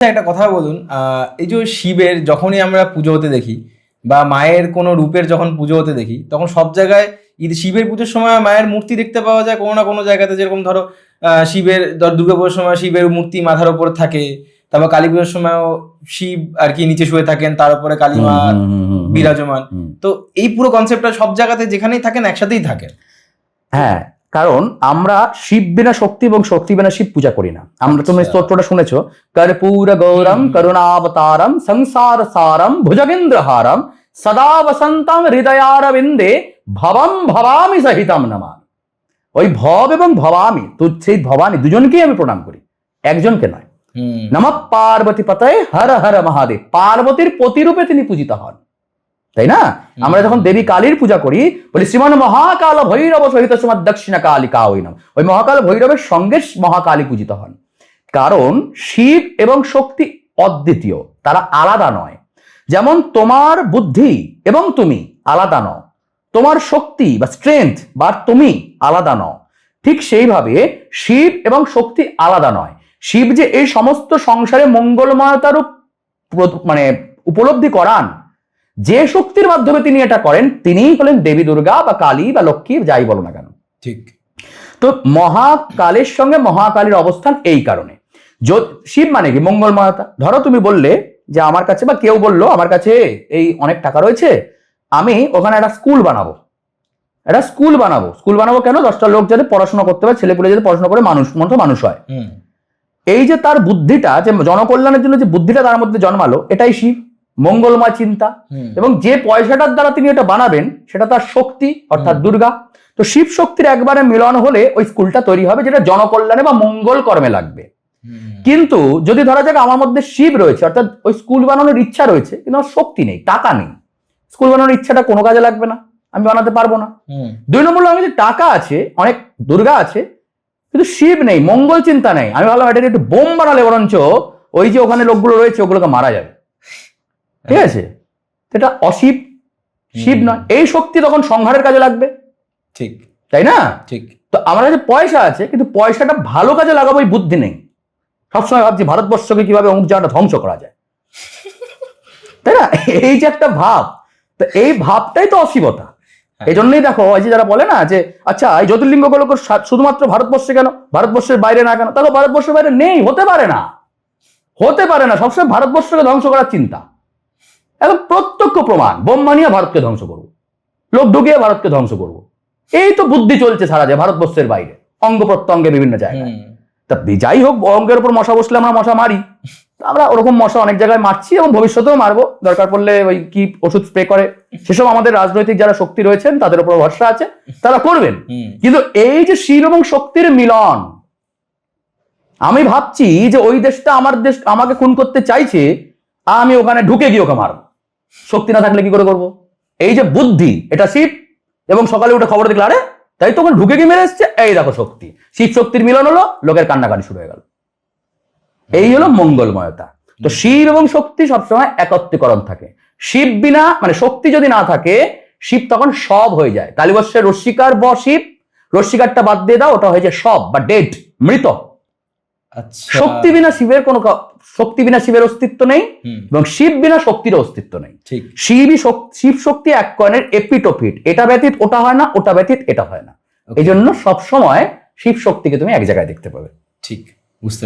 একটা কথা বলুন আহ, এই যে শিবের যখনই আমরা পুজো হতে দেখি বা মায়ের কোনো রূপের যখন পুজো হতে দেখি তখন সব জায়গায় ঈদ শিবের পুজোর সময় মায়ের মূর্তি দেখতে পাওয়া যায় কোনো না কোনো জায়গাতে। যেরকম ধরো আহ, শিবের ধর দুর্গাপুজোর সময় শিবের মূর্তি মাথার ওপর থাকে তারপর কালী পুজোর সময়ও শিব আর কি নিচে শুয়ে থাকেন তার উপরে কালীমা। বিরাজমান। তো এই পুরো কনসেপ্টটা সব জায়গাতে যেখানেই থাকেন একসাথেই থাকেন। হ্যাঁ কারণ আমরা শিব বিনা শক্তি এবং শক্তি বিনা শিব পূজা করি না। আমরা তুমি আচ্ছা। স্তোত্রটা শুনেছো কর্পূর গৌরম। করুণাবতারম সংসার সারম ভুজগেন্দ্রহারম সদা বসন্তম হৃদয়ারবিন্দে ভবম ভবামি সহিতম নমা ওই ভব এবং ভবামি তো সেই ভবানী দুজনকেই আমি প্রণাম করি একজনকে নয়। নম পার্বতী পতয়ে হর হর মহাদেব পার্বতীর প্রতিরূপে তিনি পূজিত হন। তাই না? আমরা যখন দেবী কালীর পূজা করি, বলি শ্রীমান মহাকাল ভৈরব সহিত সমাজ দক্ষিণা কালিকা ওই নাম ওই মহাকাল ভৈরবের সঙ্গে মহাকালী পূজিত হন। কারণ শিব এবং শক্তি অদ্বিতীয়, তারা আলাদা নয়। যেমন তোমার বুদ্ধি এবং তুমি আলাদা নও, তোমার শক্তি বা স্ট্রেংথ বা তুমি আলাদা নও। ঠিক সেইভাবে শিব এবং শক্তি আলাদা নয়। শিব যে এই সমস্ত সংসারে মঙ্গলময়তারূপ মানে উপলব্ধি করান যে শক্তির মাধ্যমে তিনি এটা করেন তিনিই হলেন দেবী দুর্গা বা কালী বা লক্ষ্মী যাই বলো না কেন। ঠিক। তো মহাকালের সঙ্গে মহাকালীর অবস্থান এই কারণে। শিব মানে কি? মঙ্গলময়তা ধরো তুমি বললে যে আমার কাছে বা কেউ বলল আমার কাছে এই অনেক টাকা রয়েছে আমি ওখানে একটা স্কুল বানাবো। একটা স্কুল বানাবো। স্কুল বানাবো কেন? দশটা লোক যাতে পড়াশোনা করতে পারে ছেলেপুলে যাতে পড়াশোনা করে মানুষ মতো মানুষ হয়। এই যে তার বুদ্ধিটা যে জনকল্যাণের জন্য যে বুদ্ধিটা তার মধ্যে জন্মালো এটাই শিব। মঙ্গলময় চিন্তা এবং যে পয়সাটার দ্বারা তিনি এটা বানাবেন সেটা তার শক্তি অর্থাৎ। দুর্গা। তো শিব শক্তির একবারে মিলন হলে ওই স্কুলটা তৈরি হবে যেটা জনকল্যাণে বা মঙ্গল কর্মে লাগবে। কিন্তু যদি ধরা যাক আমার মধ্যে শিব রয়েছে অর্থাৎ ওই স্কুল বানানোর ইচ্ছা রয়েছে কিন্তু আমার শক্তি নেই টাকা নেই। স্কুল বানানোর ইচ্ছাটা কোনো কাজে লাগবে না আমি বানাতে পারব না। দুই নম্বর আমি যে টাকা আছে অনেক দুর্গা আছে কিন্তু শিব নেই মঙ্গল চিন্তা নেই। আমি ভাবলাম এটা একটু বোম বানালে বরঞ্চ ওই যে ওখানে লোকগুলো রয়েছে ওগুলোকে মারা যাবে। ঠিক আছে? এটা অশিব শিব নয়। এই শক্তি তখন সংহারের কাজে লাগবে। ঠিক। তাই না? ঠিক। তো আমার কাছে পয়সা আছে কিন্তু পয়সাটা ভালো কাজে লাগাবো এই বুদ্ধি নেই। সবসময় ভাবছি ভারতবর্ষকে কীভাবে অমুক জায়গাটা ধ্বংস করা যায়। তাই না? এই যে একটা ভাব তো এই ভাবটাই তো অশিবতা হ্যাঁ। এই জন্যই দেখো ওই যে যারা বলে না যে আচ্ছা এই জ্যোতির্লিঙ্গ জ্যোতির্লিঙ্গগুলো শুধুমাত্র ভারতবর্ষে কেন? ভারতবর্ষের বাইরে না কেন? তাহলে ভারতবর্ষের বাইরে নেই হতে পারে না। হতে পারে না। সবসময় ভারতবর্ষকে ধ্বংস করার চিন্তা। একদম প্রত্যক্ষ প্রমাণ বোম বানিয়ে ভারতকে ধ্বংস করব। লোক ঢুকিয়ে ভারতকে ধ্বংস করব। এই তো বুদ্ধি চলছে সারা যে ভারতবর্ষের বাইরে অঙ্গ প্রত্যঙ্গে বিভিন্ন জায়গায়। তা যাই হোক অঙ্গের উপর মশা বসলে আমরা মশা মারি। আমরা ওরকম মশা অনেক জায়গায় মারছি এবং ভবিষ্যতেও মারবো। দরকার পড়লে ওই কি ওষুধ স্প্রে করে। সেসব আমাদের রাজনৈতিক যারা শক্তি রয়েছেন তাদের উপর ভরসা আছে তারা করবেন। কিন্তু এই যে শিব এবং শক্তির মিলন আমি ভাবছি যে ওই দেশটা আমার দেশ আমাকে খুন করতে চাইছে আমি ওখানে ঢুকে গিয়ে ওকে মারবো। শক্তি না থাকলে কি করে করব? এই যে বুদ্ধি, এটা শিব এবং সকালে উঠে খবর দেখলে, আরে, তাই তো ওখানে ঢুকে গিয়ে মেরে এসছে। এই দেখো শক্তি। শিব শক্তির মিলন হলো, লোকের কান্নাকাটি শুরু হয়ে গেল। এই হলো মঙ্গলময়তা। তো শিব এবং শক্তি সবসময় একত্রীকরণ থাকে। শিব বিনা মানে শক্তি যদি না থাকে শিব তখন সব হয়ে যায়। কালীবর্ষের রশ্মিকার ব শিব রশ্মিকারটা বাদ দিয়ে দাও, ওটা হয়ে যায় সব বা ডেড, মৃত। শক্তি বিনা শিবের কোন শক্তি বিনা শিবের অস্তিত্ব নেই এবং শিব বিনা শক্তির অস্তিত্ব নেই। শিবই শিব শক্তি এক কয়নের এপিটোপিট। এটা ব্যতীত ওটা হয় না ওটা ব্যতীত এটা হয় না। এই জন্য সবসময় শিব শক্তিকে তুমি এক জায়গায় দেখতে পাবে। ঠিক।